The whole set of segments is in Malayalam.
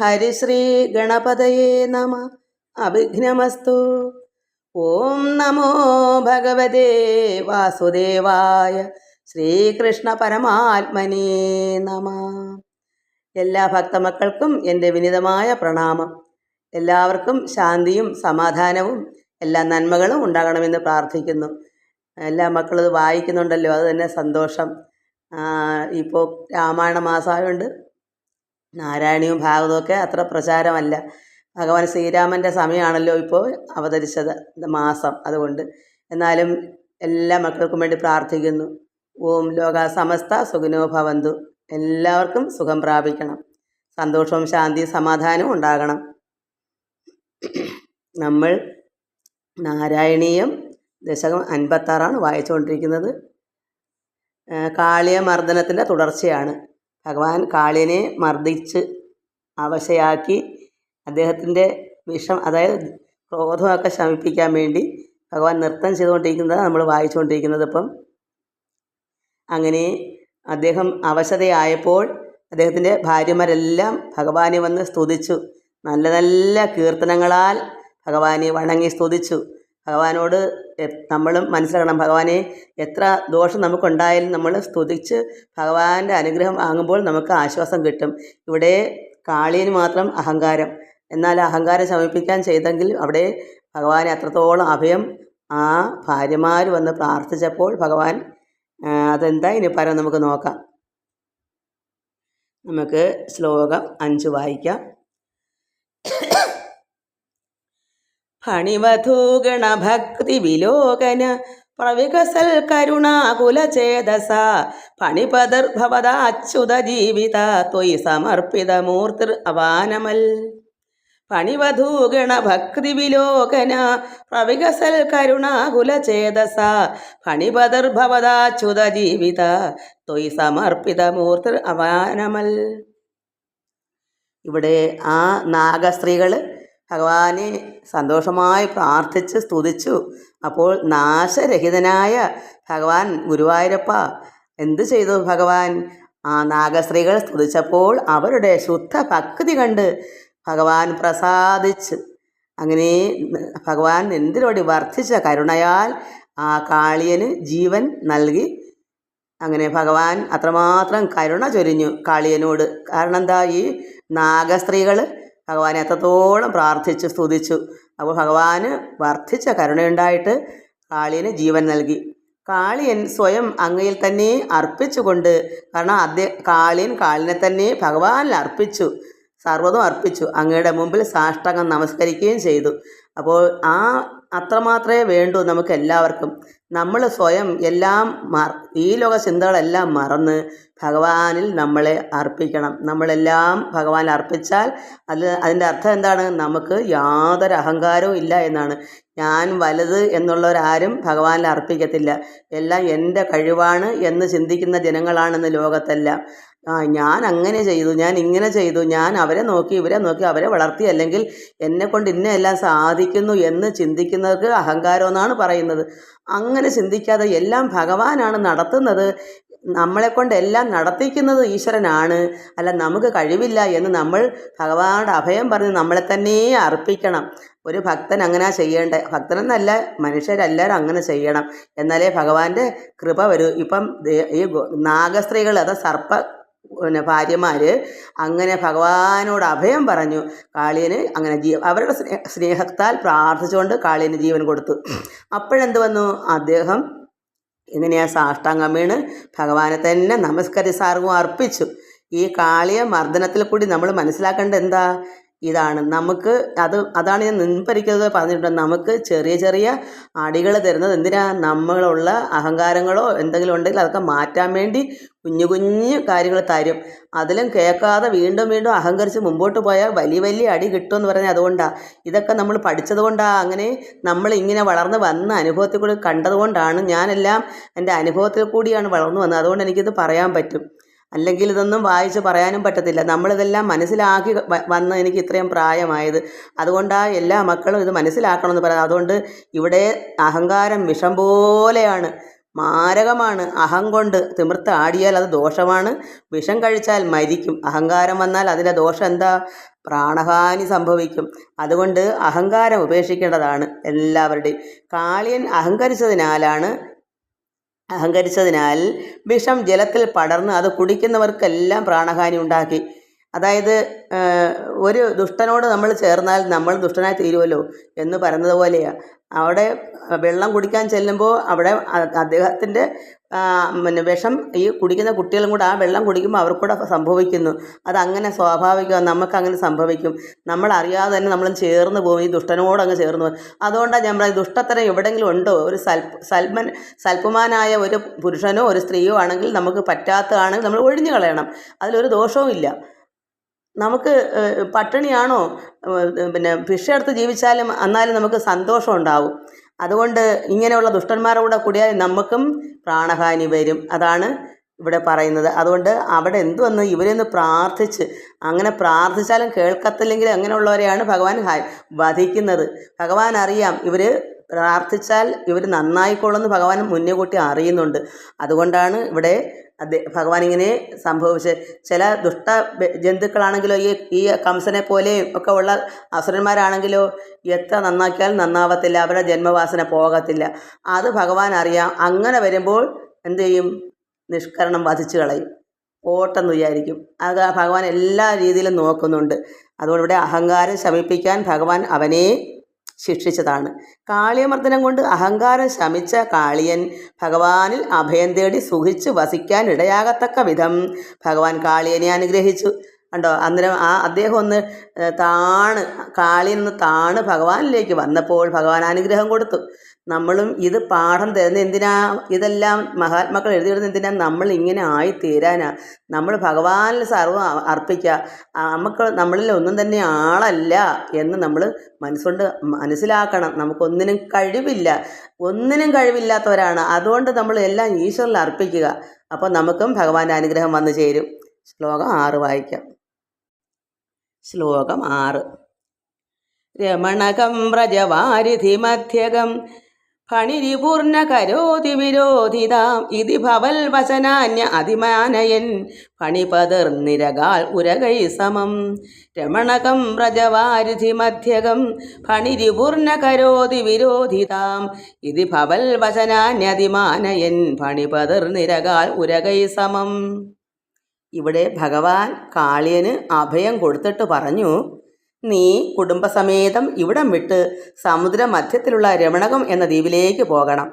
ഹരിശ്രീ ഗണപതയേ നമ അഭിഘ്നമസ്തു ഓം നമോ ഭഗവതേ വാസുദേവായ ശ്രീകൃഷ്ണ പരമാത്മനേ നമ എല്ലാ ഭക്തമക്കൾക്കും എന്റെ വിനിതമായ പ്രണാമം. എല്ലാവർക്കും ശാന്തിയും സമാധാനവും എല്ലാ നന്മകളും ഉണ്ടാകണമെന്ന് പ്രാർത്ഥിക്കുന്നു. എല്ലാ മക്കളും ഇത് വായിക്കുന്നുണ്ടല്ലോ അത് തന്നെ സന്തോഷം. ഇപ്പോൾ രാമായണ മാസമായതുകൊണ്ട് നാരായണീയവും ഭാഗവതമൊക്കെ അത്ര പ്രചാരമല്ല. ഭഗവാൻ ശ്രീരാമന്റെ സമയമാണല്ലോ ഇപ്പോൾ അവതരിച്ചത് മാസം അതുകൊണ്ട്. എന്നാലും എല്ലാ മക്കൾക്കും വേണ്ടി പ്രാർത്ഥിക്കുന്നു. ഓം ലോക സമസ്ത സുഖിനോ ഭവന്തു. എല്ലാവർക്കും സുഖം പ്രാപിക്കണം. സന്തോഷവും ശാന്തിയും സമാധാനവും ഉണ്ടാകണം. നമ്മൾ നാരായണീയം ദശകം അൻപത്താറാണ് വായിച്ചുകൊണ്ടിരിക്കുന്നത്. കാളിയ മർദ്ദനത്തിന്റെ തുടർച്ചയാണ്. ഭഗവാൻ കാളിനെ മർദ്ദിച്ച് അവശയാക്കി അദ്ദേഹത്തിന്റെ വിഷം അതായത് ക്രോധമൊക്കെ ശമിപ്പിക്കാൻ വേണ്ടി ഭഗവാൻ നൃത്തം ചെയ്തുകൊണ്ടിരിക്കുന്നത് നമ്മൾ വായിച്ചുകൊണ്ടിരിക്കുന്നത് ഇപ്പം. അങ്ങനെ അദ്ദേഹം അവശതയായപ്പോൾ അദ്ദേഹത്തിന്റെ ഭാര്യമാരെല്ലാം ഭഗവാനെ വന്ന് സ്തുതിച്ചു. നല്ല നല്ല കീർത്തനങ്ങളാൽ ഭഗവാനെ വണങ്ങി സ്തുതിച്ചു. ഭഗവാനോട് നമ്മളും മനസ്സിലാക്കണം. ഭഗവാനെ എത്ര ദോഷം നമുക്കുണ്ടായാലും നമ്മൾ സ്തുതിച്ച് ഭഗവാന്റെ അനുഗ്രഹം വാങ്ങുമ്പോൾ നമുക്ക് ആശ്വാസം കിട്ടും. ഇവിടെ കാളിയന് മാത്രം അഹങ്കാരം. എന്നാൽ അഹങ്കാരം ശമിപ്പിക്കാൻ ചെയ്തെങ്കിൽ അവിടെ ഭഗവാനെ അത്രത്തോളം അഭയം ആ ഭാര്യമാർ വന്ന് പ്രാർത്ഥിച്ചപ്പോൾ ഭഗവാൻ അതെന്താ? ഇനി പരം നമുക്ക് നോക്കാം. നമുക്ക് ശ്ലോകം അഞ്ച് വായിക്കാം. ഫണിവധൂഗണഭക്തിവിലോകന പ്രവികസൽ കരുണാകുലചേതസ ഫണിപതിർഭവദാച്യുത ജീവിത ത്വയി സമർപ്പിത മൂർത്തിർ അവാനമൽ. ഫണിവധൂഗണഭക്തിവിലോകന പ്രവികസൽ കരുണാകുലചേതസ ഫണിപതിർഭവതാച്യുത ജീവിത ത്വയി സമർപ്പിത മൂർത്തിർ അവാനമൽ. ഇവിടെ ആ നാഗസ്ത്രീകൾ ഭഗവാനെ സന്തോഷമായി പ്രാർത്ഥിച്ച് സ്തുതിച്ചു. അപ്പോൾ നാശരഹിതനായ ഭഗവാൻ ഗുരുവായൂരപ്പ എന്തു ചെയ്തു ഭഗവാൻ? ആ നാഗസ്ത്രീകൾ സ്തുതിച്ചപ്പോൾ അവരുടെ ശുദ്ധ ഭക്തി കണ്ട് ഭഗവാൻ പ്രസാദിച്ച്. അങ്ങനെ ഭഗവാൻ എന്തിനോടി വർദ്ധിച്ച കരുണയാൽ ആ കാളിയന് ജീവൻ നൽകി. അങ്ങനെ ഭഗവാൻ അത്രമാത്രം കരുണ ചൊരിഞ്ഞു കാളിയനോട്. കാരണം എന്താ ഈ നാഗസ്ത്രീകൾ ഭഗവാനെ എത്രത്തോളം പ്രാർത്ഥിച്ചു സ്തുതിച്ചു. അപ്പോൾ ഭഗവാന് വർദ്ധിച്ച കരുണയുണ്ടായിട്ട് കാളിയന് ജീവൻ നൽകി. കാളിയൻ സ്വയം അങ്ങയിൽ തന്നെ അർപ്പിച്ചുകൊണ്ട് കാരണം അദ്ദേഹം കാളിയൻ കാളിനെ തന്നെ ഭഗവാനിൽ അർപ്പിച്ചു സർവതും അർപ്പിച്ചു അങ്ങയുടെ മുമ്പിൽ സാഷ്ടാംഗം നമസ്കരിക്കുകയും ചെയ്തു. അപ്പോൾ ആ അത്രമാത്രമേ വേണ്ടൂ നമുക്ക് എല്ലാവർക്കും. നമ്മൾ സ്വയം എല്ലാം മറ ഈ ലോക ചിന്തകളെല്ലാം മറന്ന് ഭഗവാനിൽ നമ്മളെ അർപ്പിക്കണം. നമ്മളെല്ലാം ഭഗവാൻ അർപ്പിച്ചാൽ അത് അതിന്റെ അർത്ഥം എന്താണ്? നമുക്ക് യാതൊരു അഹങ്കാരവും ഇല്ല എന്നാണ്. ഞാൻ വലുത് എന്നുള്ളവരാരും ഭഗവാനിൽ അർപ്പിക്കത്തില്ല. എല്ലാം എന്റെ കഴിവാണ് എന്ന് ചിന്തിക്കുന്ന ജനങ്ങളാണെന്ന് ലോകത്തെല്ലാം. ആ ഞാൻ അങ്ങനെ ചെയ്തു ഞാൻ ഇങ്ങനെ ചെയ്തു ഞാൻ അവരെ നോക്കി ഇവരെ നോക്കി അവരെ വളർത്തി അല്ലെങ്കിൽ എന്നെ കൊണ്ട് ഇന്നെല്ലാം സാധിക്കുന്നു എന്ന് ചിന്തിക്കുന്നവർക്ക് അഹങ്കാരം എന്നാണ് പറയുന്നത്. അങ്ങനെ ചിന്തിക്കാതെ എല്ലാം ഭഗവാനാണ് നടത്തുന്നത്. നമ്മളെക്കൊണ്ട് എല്ലാം നടത്തിക്കുന്നത് ഈശ്വരനാണ്. അല്ല നമുക്ക് കഴിവില്ല എന്ന് നമ്മൾ ഭഗവാനോട് അഭയം പറഞ്ഞ് നമ്മളെ തന്നെ അർപ്പിക്കണം. ഒരു ഭക്തൻ അങ്ങനെ ചെയ്യേണ്ട? ഭക്തനെന്നല്ല മനുഷ്യരെല്ലാവരും അങ്ങനെ ചെയ്യണം. എന്നാലേ ഭഗവാന്റെ കൃപ വരൂ. ഇപ്പം ഈ നാഗസ്ത്രീകൾ അത് സർപ്പ പിന്നെ ഭാര്യമാർ അങ്ങനെ ഭഗവാനോട് അഭയം പറഞ്ഞു. കാളിയന് അങ്ങനെ ജീ അവരുടെ സ്നേഹ സ്നേഹത്താൽ പ്രാർത്ഥിച്ചുകൊണ്ട് കാളിയന് ജീവൻ കൊടുത്തു. അപ്പോഴെന്ത് വന്നു? അദ്ദേഹം ഇങ്ങനെയാ സാഷ്ടാംഗം വീണ് ഭഗവാനെ തന്നെ നമസ്കരി സാർഗവും അർപ്പിച്ചു. ഈ കാളിയ മർദ്ദനത്തിൽ കൂടി നമ്മൾ മനസ്സിലാക്കേണ്ടത് എന്താ? ഇതാണ്. നമുക്ക് അത് അതാണ് ഞാൻ നിൻപരിക്കുന്നത് പറഞ്ഞിട്ടുണ്ട്. നമുക്ക് ചെറിയ ചെറിയ അടികൾ തരുന്നത് എന്തിനാ? നമ്മളുള്ള അഹങ്കാരങ്ങളോ എന്തെങ്കിലും ഉണ്ടെങ്കിൽ അതൊക്കെ മാറ്റാൻ വേണ്ടി കുഞ്ഞു കുഞ്ഞു കാര്യങ്ങൾ തരും. അതിലും കേൾക്കാതെ വീണ്ടും വീണ്ടും അഹങ്കരിച്ച് മുമ്പോട്ട് പോയാൽ വലിയ വലിയ അടി കിട്ടുമെന്ന് പറഞ്ഞാൽ അതുകൊണ്ടാണ് ഇതൊക്കെ നമ്മൾ പഠിച്ചത് കൊണ്ടാണ് അങ്ങനെ നമ്മൾ ഇങ്ങനെ വളർന്ന് വന്ന അനുഭവത്തിൽ കൂടി കണ്ടതുകൊണ്ടാണ് ഞാനെല്ലാം എന്റെ അനുഭവത്തിൽ കൂടിയാണ് വളർന്നു വന്നത്. അതുകൊണ്ട് എനിക്കിത് പറയാൻ പറ്റും. അല്ലെങ്കിൽ ഇതൊന്നും വായിച്ച് പറയാനും പറ്റത്തില്ല. നമ്മളിതെല്ലാം മനസ്സിലാക്കി വന്ന് എനിക്ക് ഇത്രയും പ്രായമായത്. അതുകൊണ്ടാണ് എല്ലാ മക്കളും ഇത് മനസ്സിലാക്കണമെന്ന് പറയുന്നത് അതുകൊണ്ട് ഇവിടെ അഹങ്കാരം വിഷം പോലെയാണ്. മാരകമാണ്. അഹം കൊണ്ട് തിമിർത്ത് ആടിയാൽ അത് ദോഷമാണ്. വിഷം കഴിച്ചാൽ മരിക്കും. അഹങ്കാരം വന്നാൽ അതിന്റെ ദോഷം എന്താ? പ്രാണഹാനി സംഭവിക്കും. അതുകൊണ്ട് അഹങ്കാരം ഉപേക്ഷിക്കേണ്ടതാണ് എല്ലാവരുടെയും. കാളിയൻ അഹങ്കരിച്ചതിനാലാണ് അഹങ്കരിച്ചതിനാൽ വിഷം ജലത്തിൽ പടർന്ന് അത് കുടിക്കുന്നവർക്കെല്ലാം പ്രാണഹാനി ഉണ്ടാക്കി. അതായത് ഒരു ദുഷ്ടനോട് നമ്മൾ ചേർന്നാൽ നമ്മൾ ദുഷ്ടനായി തീരുമല്ലോ എന്ന് പറയുന്നത് പോലെയാണ് അവിടെ വെള്ളം കുടിക്കാൻ ചെല്ലുമ്പോൾ അവിടെ അദ്ദേഹത്തിന്റെ പിന്നെ വിഷം ഈ കുടിക്കുന്ന കുട്ടികളും കൂടെ ആ വെള്ളം കുടിക്കുമ്പോൾ അവർക്കൂടെ സംഭവിക്കുന്നു. അതങ്ങനെ സ്വാഭാവികമാണ് നമുക്കങ്ങനെ സംഭവിക്കും. നമ്മളറിയാതെ തന്നെ നമ്മൾ ചേർന്ന് പോകും ഈ ദുഷ്ടനോട് അങ്ങ് ചേർന്ന് പോകും. അതുകൊണ്ടാണ് ഞാൻ പറയുന്നത് ദുഷ്ടത്തരം എവിടെയെങ്കിലും ഉണ്ടോ? ഒരു സൽ സൽമൻ സൽപ്പമാനായ ഒരു പുരുഷനോ ഒരു സ്ത്രീയോ ആണെങ്കിൽ നമുക്ക് പറ്റാത്തതാണെങ്കിൽ നമ്മൾ ഒഴിഞ്ഞു കളയണം. അതിലൊരു ദോഷവും ഇല്ല. നമുക്ക് പട്ടിണിയാണോ പിന്നെ ഭിക്ഷ എടുത്ത് ജീവിച്ചാലും എന്നാലും നമുക്ക് സന്തോഷം ഉണ്ടാവും. അതുകൊണ്ട് ഇങ്ങനെയുള്ള ദുഷ്ടന്മാരുടെ കൂടെ കൂടിയാൽ നമുക്കും പ്രാണഹാനി വരും. അതാണ് ഇവിടെ പറയുന്നത്. അതുകൊണ്ട് അവിടെ എന്തു വന്ന് ഇവരെയൊന്ന് പ്രാർത്ഥിച്ച് അങ്ങനെ പ്രാർത്ഥിച്ചാലും കേൾക്കത്തില്ലെങ്കിൽ അങ്ങനെയുള്ളവരെയാണ് ഭഗവാൻ വധിക്കുന്നത്. ഭഗവാൻ അറിയാം ഇവർ പ്രാർത്ഥിച്ചാൽ ഇവർ നന്നായിക്കോളുമെന്ന് ഭഗവാൻ മുന്നേ കൂട്ടി അറിയുന്നുണ്ട്. അതുകൊണ്ടാണ് ഇവിടെ അദ്ദേ ഭഗവാൻ ഇങ്ങനെ സംഭവിച്ച് ചില ദുഷ്ട ജന്തുക്കളാണെങ്കിലോ ഈ ഈ കംസനെ പോലെയും ഒക്കെ ഉള്ള അസുരന്മാരാണെങ്കിലോ എത്ര നന്നാക്കിയാലും നന്നാവത്തില്ല. അവരുടെ ജന്മവാസന പോകത്തില്ല. അത് ഭഗവാൻ അറിയാം. അങ്ങനെ വരുമ്പോൾ എന്ത് ചെയ്യും? നിഷ്കരണം വധിച്ചു കളയും. ഓട്ടെന്ന് വിചാരിക്കും അത് ഭഗവാൻ എല്ലാ രീതിയിലും നോക്കുന്നുണ്ട്. അതുകൊണ്ട് ഇവിടെ അഹങ്കാരം ശമിപ്പിക്കാൻ ഭഗവാൻ അവനെ ശിക്ഷിച്ചതാണ്. കാളിയമർദ്ദനം കൊണ്ട് അഹങ്കാരം ശമിച്ച കാളിയൻ ഭഗവാനിൽ അഭയം തേടി സുഖിച്ച് വസിക്കാൻ ഇടയാകത്തക്ക വിധം ഭഗവാൻ കാളിയനെ അനുഗ്രഹിച്ചു. കണ്ടോ? അന്നേരം ആ അദ്ദേഹം ഒന്ന് താണ് കാളിയിൽ നിന്ന് താണ് ഭഗവാനിലേക്ക് വന്നപ്പോൾ ഭഗവാൻ അനുഗ്രഹം കൊടുത്തു. നമ്മളും ഇത് പാഠം തരുന്ന എന്തിനാ? ഇതെല്ലാം മഹാത്മാക്കൾ എഴുതിയിടുന്ന എന്തിനാ? നമ്മൾ ഇങ്ങനെ ആയി തീരാനാ നമ്മൾ ഭഗവാനിൽ സർവം അ- അർപ്പിക്കുക നമുക്ക് നമ്മളിൽ ഒന്നും തന്നെ ആളല്ല എന്ന് നമ്മൾ മനസ്സുകൊണ്ട് മനസ്സിലാക്കണം. നമുക്കൊന്നിനും കഴിവില്ല. ഒന്നിനും കഴിവില്ലാത്തവരാണ്. അതുകൊണ്ട് നമ്മൾ എല്ലാം ഈശ്വരനിൽ അർപ്പിക്കുക. അപ്പോൾ നമുക്കും ഭഗവാന്റെ അനുഗ്രഹം വന്നു ചേരും. ശ്ലോകം ആറ് വായിക്കാം. ശ്ലോകം ആറ്. രമണകം വ്രജവാരിധി മധ്യകം ഫണിരിപൂർണ കരോതി വിരോധിതാം. ഇതി ഭവൽ വചനാന്യ അതിമാനയൻ ഫണിപതിർനിരകാൽ ഉരകൈ സമം. രമണകം വ്രജവാരിധി മധ്യകം ഫണിരിപൂർണ കരോതി വിരോധിതാം. ഇതി ഭവൽ വചനാന്യതിമാനയൻ ഫണിപതിർനിരകാൽ ഉരകൈ സമം. ഇവിടെ ഭഗവാൻ കാളിയന് അഭയം കൊടുത്തിട്ട് പറഞ്ഞു നീ കുടുംബസമേതം ഇവിടം വിട്ട് സമുദ്രമധ്യത്തിലുള്ള രമണകം എന്ന ദ്വീപിലേക്ക് പോകണം.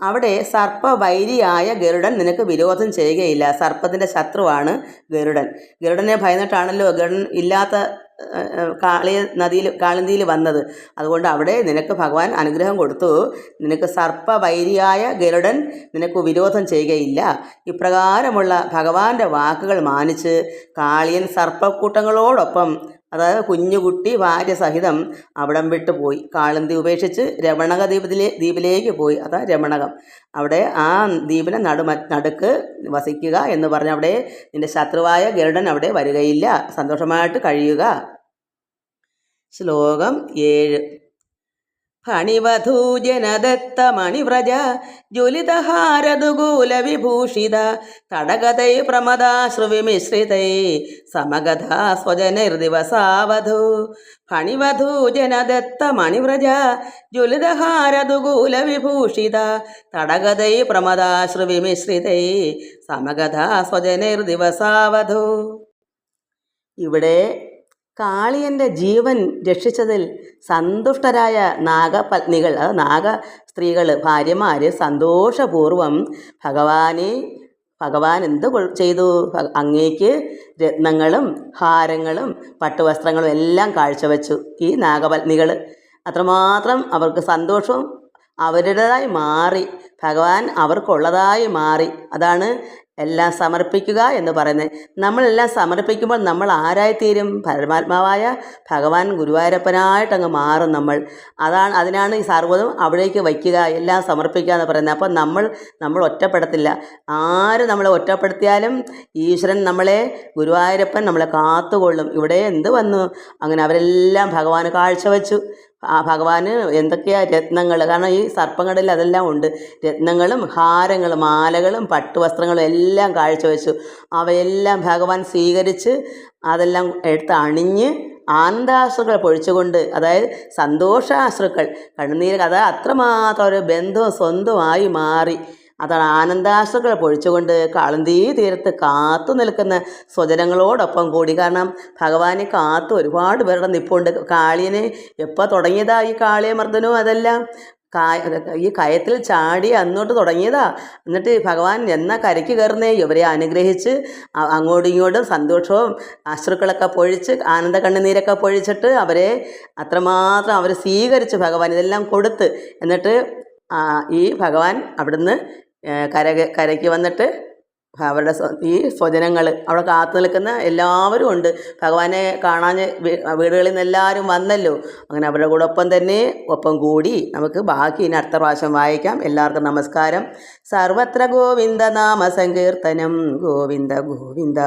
അവിടെ സർപ്പവൈരിയായ ഗരുഡൻ നിനക്ക് വിരോധം ചെയ്യുകയില്ല. സർപ്പത്തിന്റെ ശത്രുവാണ് ഗരുഡൻ. ഗരുഡനെ ഭയന്നിട്ടാണല്ലോ ഗരുഡൻ ഇല്ലാത്ത ഏഹ്, ഏഹ്, കാളി നദിയിൽ കാളിന്തിയിൽ വന്നത്. അതുകൊണ്ട് അവിടെ നിനക്ക് ഭഗവാൻ അനുഗ്രഹം കൊടുത്തു. നിനക്ക് സർപ്പവൈരിയായ ഗരുഡൻ നിനക്ക് വിരോധം ചെയ്യുകയില്ല. ഇപ്രകാരമുള്ള ഭഗവാന്റെ വാക്കുകൾ മാനിച്ച് കാളിയൻ സർപ്പക്കൂട്ടങ്ങളോടൊപ്പം അതായത് കുഞ്ഞുകുട്ടി ഭാര്യ സഹിതം അവിടം വിട്ടു പോയി. കാളന്തി ഉപേക്ഷിച്ച് രമണക ദ്വീപിലെ ദ്വീപിലേക്ക് പോയി. അതാ രമണകം. അവിടെ ആ ദ്വീപിനെ നടു നടുക്ക് വസിക്കുക എന്ന് പറഞ്ഞ് അവിടെ നിന്റെ ശത്രുവായ ഗരുഡൻ അവിടെ വരികയില്ല. സന്തോഷമായിട്ട് കഴിയുക. ശ്ലോകം ഏഴ്. ഫണിവധൂജനദത്ത മണിവ്രജ തടകതൈ പ്രമദാശ്രുവിമിശ്രിതൈ സമഗതാ സ്വജനൈർദിവസാവധു ഫണിവധൂജനദത്തമണിവ്രജ മണിവ്രജ തടകതൈ പ്രമദാശ്രുവിമിശ്രിതൈ സമഗതാ സ്വജനൈർദിവസാവധു ഇവിടെ കാളിയന്റെ ജീവൻ രക്ഷിച്ചതിൽ സന്തുഷ്ടരായ നാഗപത്നികൾ അത് നാഗ സ്ത്രീകൾ ഭാര്യമാർ സന്തോഷപൂർവം ഭഗവാനെ ഭഗവാൻ എന്ത് ചെയ്തു? അങ്ങേക്ക് രത്നങ്ങളും ഹാരങ്ങളും പട്ടുവസ്ത്രങ്ങളും എല്ലാം കാഴ്ചവെച്ചു ഈ നാഗപത്നികൾ അത്രമാത്രം അവർക്ക് സന്തോഷവും അവരുടേതായി മാറി ഭഗവാൻ അവർക്കുള്ളതായി മാറി. അതാണ് എല്ലാം സമർപ്പിക്കുക എന്ന് പറയുന്നത്. നമ്മളെല്ലാം സമർപ്പിക്കുമ്പോൾ നമ്മൾ ആരായിത്തീരും? പരമാത്മാവായ ഭഗവാൻ ഗുരുവായൂരപ്പനായിട്ട് അങ്ങ് മാറും നമ്മൾ. അതാണ് അതിനാണ് ഈ സർവതും അവിടേക്ക് വയ്ക്കുക എല്ലാം സമർപ്പിക്കുക എന്ന് പറയുന്നത്. അപ്പോൾ നമ്മൾ നമ്മൾ ഒറ്റപ്പെടത്തില്ല. ആര് നമ്മളെ ഒറ്റപ്പെടുത്തിയാലും ഈശ്വരൻ നമ്മളെ ഗുരുവായൂരപ്പൻ നമ്മളെ കാത്തുകൊള്ളും. ഇവിടെ എന്ത് വന്നു? അങ്ങനെ അവരെല്ലാം ഭഗവാന് കാഴ്ചവെച്ചു. ആ ഭഗവാന് എന്തൊക്കെയാണ് രത്നങ്ങൾ? കാരണം ഈ സർപ്പങ്ങളിൽ അതെല്ലാം ഉണ്ട്. രത്നങ്ങളും ഹാരങ്ങളും മാലകളും പട്ടുവസ്ത്രങ്ങളും എല്ലാം കാഴ്ചവെച്ചു. അവയെല്ലാം ഭഗവാൻ സ്വീകരിച്ച് അതെല്ലാം എടുത്ത് അണിഞ്ഞ് ആനന്ദാശ്രുക്കൾ പൊഴിച്ചുകൊണ്ട് അതായത് സന്തോഷാശ്രുക്കൾ കണ്ണുനീര് അത് അത്രമാത്രം ഒരു ബന്ധവും സ്വന്തമായി മാറി. അതാണ് ആനന്ദാശ്രുക്കൾ പൊഴിച്ചുകൊണ്ട് കളന്തീ തീരത്ത് കാത്തു നിൽക്കുന്ന സ്വജനങ്ങളോടൊപ്പം കൂടി. കാരണം ഭഗവാനെ കാത്തു ഒരുപാട് പേരുടെ നിപ്പുണ്ട്. കാളിയനെ എപ്പോൾ തുടങ്ങിയതാ ഈ കാളിയ മർദ്ദനവും അതെല്ലാം? കായ ഈ കയത്തിൽ ചാടി അന്നോട്ട് തുടങ്ങിയതാ. എന്നിട്ട് ഭഗവാൻ എന്നാ കരയ്ക്ക് കയറുന്നേ? ഇവരെ അനുഗ്രഹിച്ച് അങ്ങോട്ടും ഇങ്ങോട്ടും സന്തോഷവും അശ്രുക്കളൊക്കെ പൊഴിച്ച് ആനന്ദ കണ്ണുനീരൊക്കെ പൊഴിച്ചിട്ട് അവരെ അത്രമാത്രം അവർ സ്വീകരിച്ചു ഭഗവാൻ ഇതെല്ലാം കൊടുത്ത് എന്നിട്ട് ഈ ഭഗവാൻ അവിടുന്ന് കര കരയ്ക്ക് വന്നിട്ട് അവരുടെ ഈ സ്വജനങ്ങൾ അവിടെ കാത്തു നിൽക്കുന്ന എല്ലാവരും ഉണ്ട്. ഭഗവാനെ കാണാൻ വീടുകളിൽ നിന്ന് എല്ലാവരും വന്നല്ലോ. അങ്ങനെ അവരുടെ കൂടെ ഒപ്പം തന്നെ ഒപ്പം കൂടി നമുക്ക് ബാക്കി ഇനി അടുത്ത പ്രാവശ്യം വായിക്കാം. എല്ലാവർക്കും നമസ്കാരം. സർവത്ര ഗോവിന്ദ നാമ സങ്കീർത്തനം. ഗോവിന്ദ ഗോവിന്ദ.